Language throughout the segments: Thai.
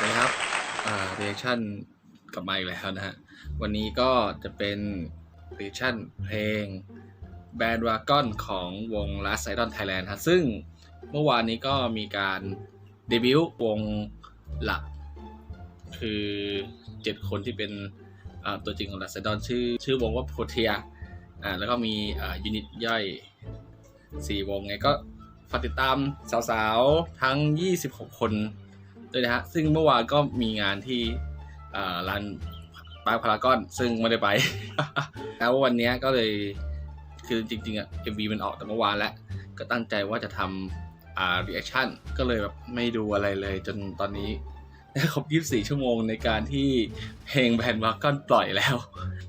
สวัสดีครับอ่า reaction กลับมาอีกแล้วนะฮะ วันนี้ก็จะเป็น reaction เพลง Band Wagon ของวง Last Idol Thailand ฮะ ซึ่งเมื่อวานนี้ก็มีการเดบิวต์วงหลัก คือ 7 คนที่เป็นตัวจริงของ Last Idol ชื่อชื่อวงว่า Protea อ่าแล้วก็มีอ่ายูนิตย่อย 4 วงไงก็ฝากติดตามสาวๆ ทั้ง 26 คน ด้วยนะฮะ ซึ่งเมื่อวานก็มีงานที่ร้านปาร์คพารากอน ซึ่งไม่ได้ไป แล้ววันนี้ก็เลยคือจริงๆอะ MV มันออกแต่เมื่อวานแล้ว ก็ตั้งใจว่าจะทำอ่า reaction ก็เลยแบบไม่ดูอะไรเลยจนตอนนี้ได้ครบ 24 ชั่วโมงในการที่เพลงแบนด์วากอนปล่อยแล้ว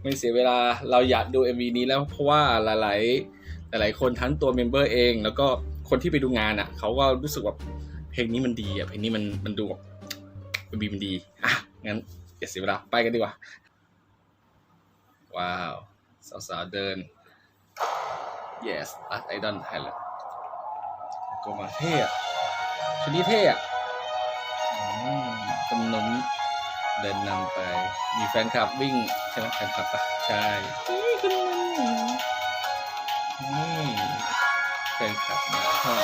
ไม่เสียเวลาเราอยากดู MV นี้แล้วเพราะว่าหลาย ๆ หลาย ๆ คนทั้งตัวเมมเบอร์เอง แล้วก็คนที่ไปดูงานอะเขาก็รู้สึกว่าเพ ลงนี้มันดีอะเพลงนี้มันมันดูแบบเอ็มบีมันดีอะงั้นอย่าเสียเวลาไปกันดีกว่า ว้าวสาวๆเดิน yes last idol Thailand ก็มาเท่อะชุดนี้เท่อะอืมตำนุ้มเดินนำไป มีแฟนคลับวิ่ง ใช่ไหมแฟนคลับปะใช่นี่คุณนี่แฟนคลับมาพ่อ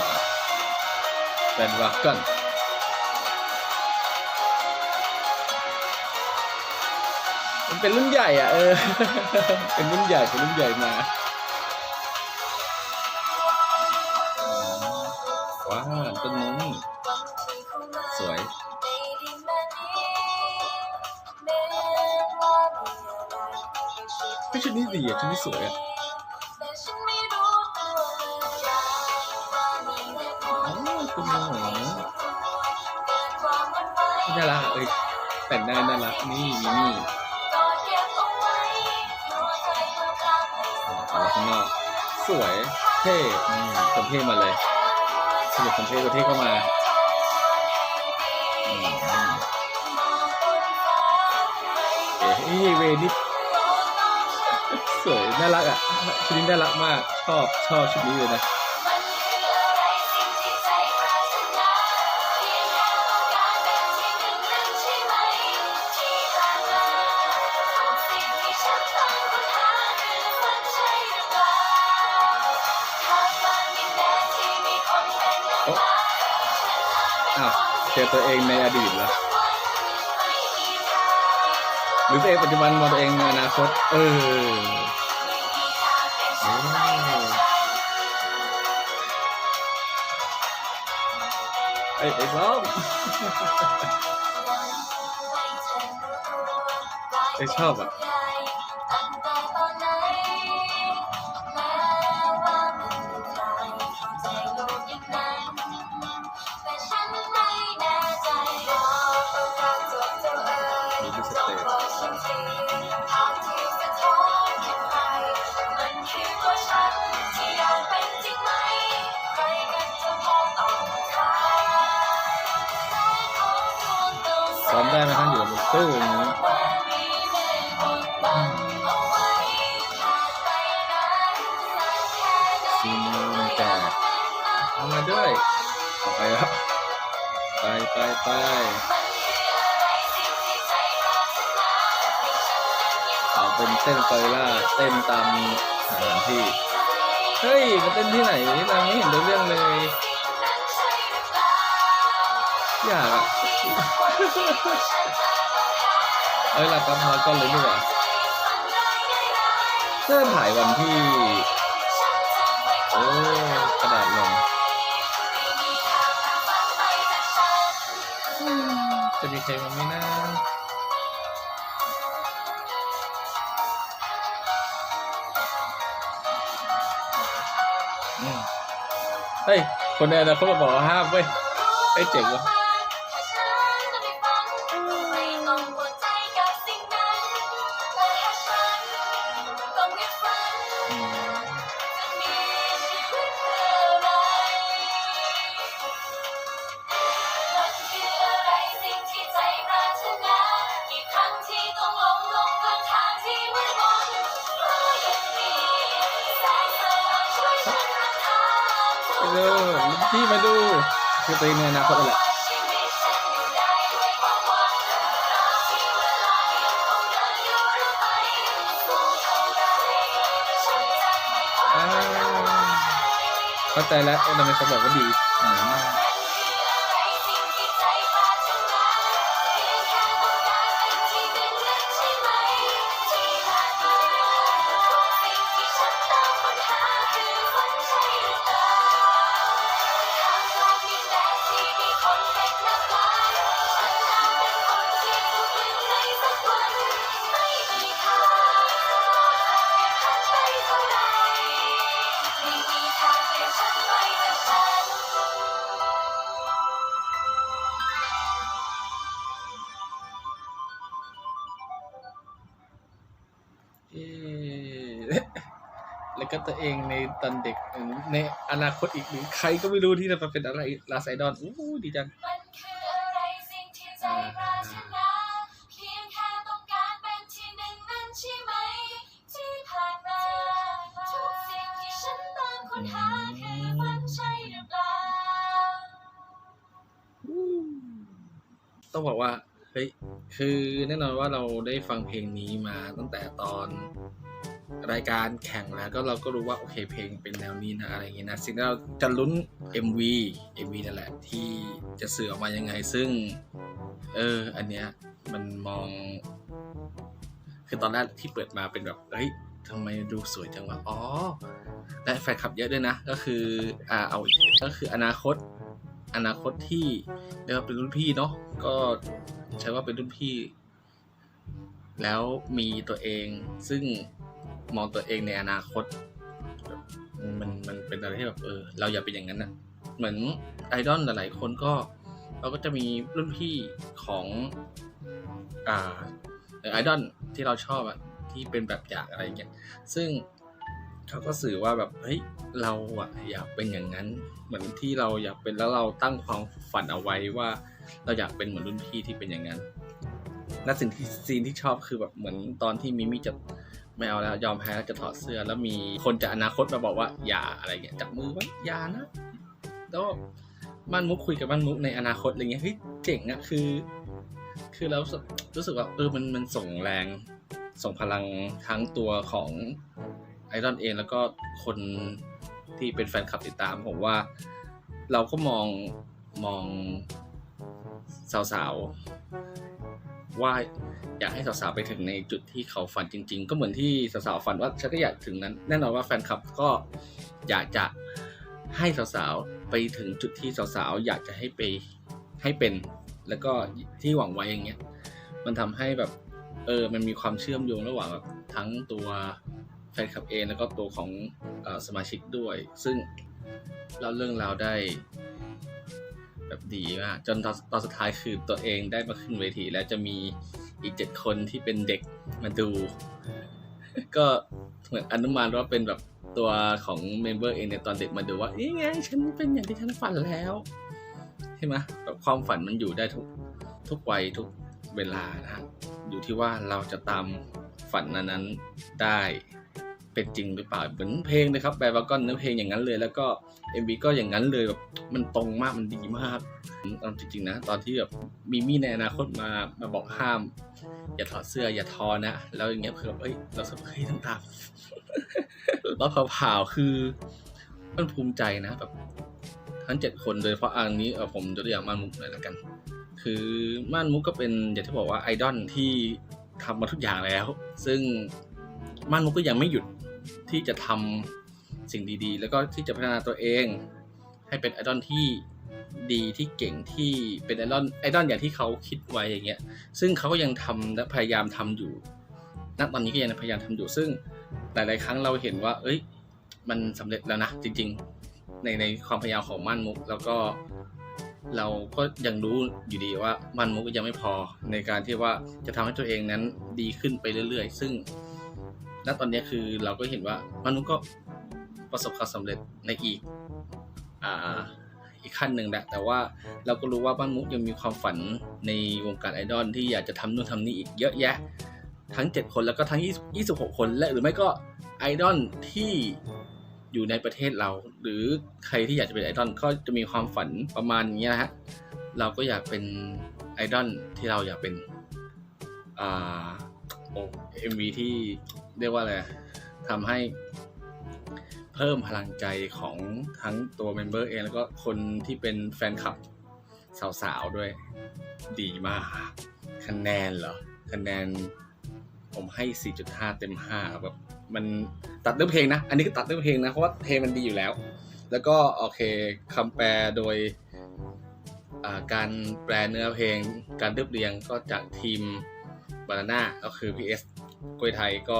นมันเป็นรุ่นใหญ่อะเออ เป็นรุ่นใหญ่ เป็นรุ่นใหญ่มา ว้าวต้นมุ้งสวยไม่ชุดนี้ดีอะชุดนี้สวยอะ อ๋อต้นมุ้งเหรอน่ารักอะเอ้ยแต่งหน้าน่ารักนี่มีนี่อ๋อข้างนอกสวยเท่คนเท่มาเลยสนุกคนเท่คนเท่เข้ามาเอ้ยเวนิสวยน่ารักอะชุดนี้น่ารักมากชอบชอบชุดนี้เลยนะ อ้าวเจอตัวเองในอดีตแล้วหรือตัวเองปัจจุบันมองตัวเองในอนาคต เออโอ้ไอ้ไอ้ซ้อมไอ้ชอบอะ ได้มครับอยู่บนตู้อย่างนี้ซีมูนแจกเอามาด้วยเอาไปแล้วไปไปไปเอาเป็นเต้นไฟล่าเต้นตามสถานที่ เฮ้ยมาเต้นที่ไหนนี่เราไม่เห็นเรื่องเลยอยากอะ เอ้ยหลักกำพาก้อนเลยดีกว่าเริ่มถ่ายวันที่โอ้กระดาษลงจะมีใครมาไหมนะเฮ้ย คนในอนาคตมาบอกห้ามเว้ยไอ้เจ๋งวะ มาดูพี่มาดูคือตัวเองในอนาคตแหละเข้าใจแล้วทำไมเขาบอกว่าดีอ่า ตัวเองในตอนเด็กในอนาคตอีกหรือใครก็ไม่รู้ที่จะมาเป็นอะไรลาไซดอนอู้ดีจังมันคืออะไรสิ่งที่ใจปรารถนาเพียงแค่ต้องการเป็นที่หนึ่งนั้นใช่ไหมที่ผ่านมาทุกสิ่งต้อฝันใช่หรือเปล่าต้องบอกว่าเฮ้ยคือแน่นอนว่าเราได้ฟังเพลงนี้มาตั้งแต่ตอน รายการแข่งแล้วก็เราก็รู้ว่าโอเคเพลงเป็นแนวนี้นะอะไรอย่างเงี้ยนะสิ่งที่เราจะลุ้น MV MV นั่นแหละที่จะเสือออกมายังไงซึ่ง เออ อันเนี้ยมันมอง คือตอนแรกที่เปิดมาเป็นแบบเฮ้ยทำไมดูสวยจังวะอ๋อและแฟนคลับเยอะด้วยนะ ก็คืออ่าเอากก็คืออนาคต อนาคตที่เรียกว่าเป็นรุ่นพี่เนาะก็ใช้ว่าเป็นรุ่นพี่แล้วมีตัวเองซึ่ง มองตัวเองในอนาคต มันมันเป็นอะไรที่แบบเออ เราอย่าเป็นอย่างนั้นนะเหมือนไอดอลหลายๆคนก็ เราก็จะมีรุ่นพี่ของอ่าไอดอลที่เราชอบอะที่เป็นแบบอย่างอะไรอย่างเงี้ยซึ่งเขาก็สื่อว่าแบบเฮ้ยเราอะอยากเป็นอย่างนั้น เหมือนที่เราอยากเป็นแล้วเราตั้งความฝันเอาไว้ว่า เราอยากเป็นเหมือนรุ่นพี่ที่เป็นอย่างนั้นและสิ่งที่ซีนที่ชอบคือแบบเหมือนตอนที่มิมิจะ ไม่เอาแล้วยอมแพ้แล้วจะถอดเสื้อแล้วมีคนจากอนาคตมาบอกว่าอย่าอะไรเงี้ยจับมือไว้อย่านะแล้วมันมุกคุยกับมันมุกในอนาคตอะไรเงี้ยเฮ้ยเจ๋งอะคือ คือเรารู้สึกรู้สึกว่าเออมันมันส่งแรง ส่งพลังทั้งตัวของไอดอลเองแล้วก็คนที่เป็นแฟนคลับติดตามผมว่า เราก็มองมองสาวๆ ว่าอยากให้สาวๆไปถึงในจุดที่เขาฝันจริง ๆ ก็เหมือนที่สาวๆฝันว่าฉันก็อยากถึงนั้น แน่นอนว่าแฟนคลับก็อยากจะให้สาวๆไปถึงจุดที่สาวๆอยากจะให้ไปให้เป็น แล้วก็ที่หวังไว้อย่างเงี้ยมันทำให้แบบเออมันมีความเชื่อมโยงระหว่างแบบทั้งตัวแฟนคลับเองแล้วก็ตัวของอสมาชิกด้วย ซึ่งเล่าเรื่องราวได้ แบบดีมากจนตอนตอนสุดท้ายคือตัวเองได้มาขึ้นเวที แล้วจะมีอีกเจ็ดคนที่เป็นเด็กมาดู ก็เหมือนอนุมานว่าเป็นแบบตัวของเมมเบอร์เองในยตอนเด็กมาดูว่านี่ไงฉันเป็นอย่างที่ฉันฝันแล้วใช่ไหมแบบความฝันมันอยู่ได้ทุกทุกวัยทุกเวลานะฮะอยู่ที่ว่าเราจะตามฝันนั้นๆได้ เป็นจริงหรือเปล่าเหมือนเพลงเลยครับแบร์บากอนเนื้อเพลงอย่างนั้นเลย แล้วก็ MV ก็อย่างนั้นเลยแบบมันตรงมากมันดีมากตอนจริงๆนะ ตอนที่แบบมีมี่ในอนาคตมามาบอกห้าม อย่าถอดเสื้ออย่าทอนะ แล้วอย่างเงี้ยคือแบบเอ้ยเราสับเฮ้ยต่างๆแล้วเผาๆคือมันภูมิใจนะแบบทั้งเจ็ดคนโดยเฉพาะอันนี้ผมยกตัวอย่างม่านมุกเลยล้วกัน คือม่านมุกก็เป็นอย่างที่บอกว่าไอดอลที่ทำมาทุกอย่างแล้ว ซึ่งม่านมุกก็ยังไม่หยุด ที่จะทำสิ่งดีๆ แล้วก็ที่จะพัฒนาตัวเอง ให้เป็นไอดอลที่ดีที่เก่งที่เป็นไอดอลไอดอลอย่างที่เขาคิดไว้อย่างเงี้ย ซึ่งเขาก็ยังทำและพยายามทำอยู่ ณ ตอนนี้ก็ยังพยายามทำอยู่ ซึ่งหลาย ๆ ครั้งเราเห็นว่า เอ้ย มันสำเร็จแล้วนะ จริง ๆ ในในความพยายามของม่านมุก แล้วก็เราก็ยังรู้อยู่ดีว่าม่านมุกยังไม่พอในการที่ว่าจะทำให้ตัวเองนั้นดีขึ้นไปเรื่อย ๆ ซึ่ง ณตอนนี้คือเราก็เห็นว่าม่านมุกก็ประสบความสำเร็จในอีกอ่าอีกขั้นหนึ่งแหละแต่ว่าเราก็รู้ว่าบ้านมุกยังมีความฝันในวงการไอดอลที่อยากจะทำนู่นทำนี่อีกเยอะแยะ ทั้ง 7 คนแล้วก็ทั้ง 26 คนและหรือไม่ก็ไอดอลที่อยู่ในประเทศเรา หรือใครที่อยากจะเป็นไอดอลก็จะมีความฝันประมาณนี้นะฮะเราก็อยากเป็นไอดอลที่เราอยากเป็นอ่าโอ้เอ็มวีที่ เรียกว่าอะไรทำให้เพิ่มพลังใจของทั้งตัวเมมเบอร์เองแล้วก็คนที่เป็นแฟนคลับสาวๆด้วย ดีมาก คะแนนเหรอ คะแนนผมให้ 4.5 เต็ม 5 แบบมันตัดเรื่องเพลงนะ อันนี้ก็ตัดเรื่องเพลงนะ เพราะว่าเพลงมันดีอยู่แล้ว แล้วก็โอเคคำแปลโดยการแปลเนื้อเพลง การเรียบเรียงก็จากทีมบานาน่าก็คือ PS กวยไทยก็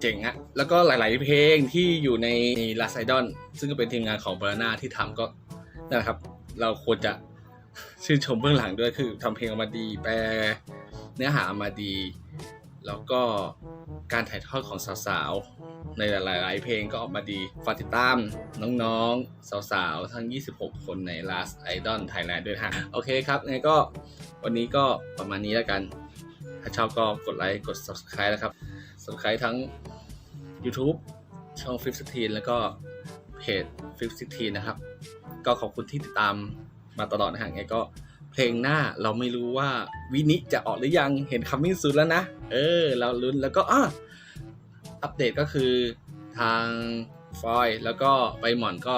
เจ๋งอะแล้วก็หลาย ๆ เพลงที่อยู่ใน Last Idol ซึ่งก็เป็นทีมงานของบานานาที่ทำก็นะครับ เราควรจะชื่นชมเบื้องหลังด้วยคือทำเพลงออกมาดีแปลเนื้อหามาดี แล้วก็การถ่ายทอดของสาวๆ ในหลาย ๆ เพลงก็ออกมาดีฝากติดตามน้องๆ สาวๆ ทั้ง 26 คนใน Last Idol Thailand ด้วยฮะ โอเคครับไงก็วันนี้ก็ประมาณนี้แล้วกัน ถ้าชอบก็กดไลค์ กด Subscribe นะครับ Subscribe ทั้ง YouTube ช่อง Flip 16แล้วก็เพจ Flip 16นะครับ ก็ขอบคุณที่ติดตามมาตลอดนะฮะไงก็เพลงหน้าเราไม่รู้ว่าวินิจะออกหรือยังเห็น coming soon แล้วนะ เออ เราลุ้นแล้วก็อะอัปเดตก็คือทางฟอยแล้วก็ใบหมอนก็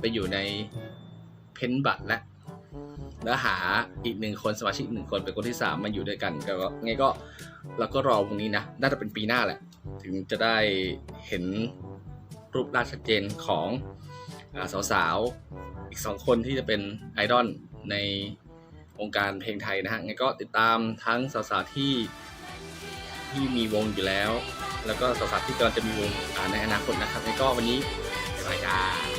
ไปอยู่ในเพนบัตและ แล้วหาอีกหนึ่งคนสมาชิกหนึ่งคนเป็นคนที่สามมาอยู่ด้วยกันก็ไงก็เราก็รอพรุ่งนี้นะ น่าจะเป็นปีหน้าแหละ ถึงจะได้เห็นรูปร่างชัดเจนของอสาวๆ อีกสองคนที่จะเป็นไอดอลในวงการเพลงไทยนะฮะงก็ติดตามทั้งสาวๆที่ที่มีวงอยู่แล้ว แล้วก็สาวๆที่กำลังจะมีวงในอนาคตนะครับงก็วันนี้สวัสดีจ้า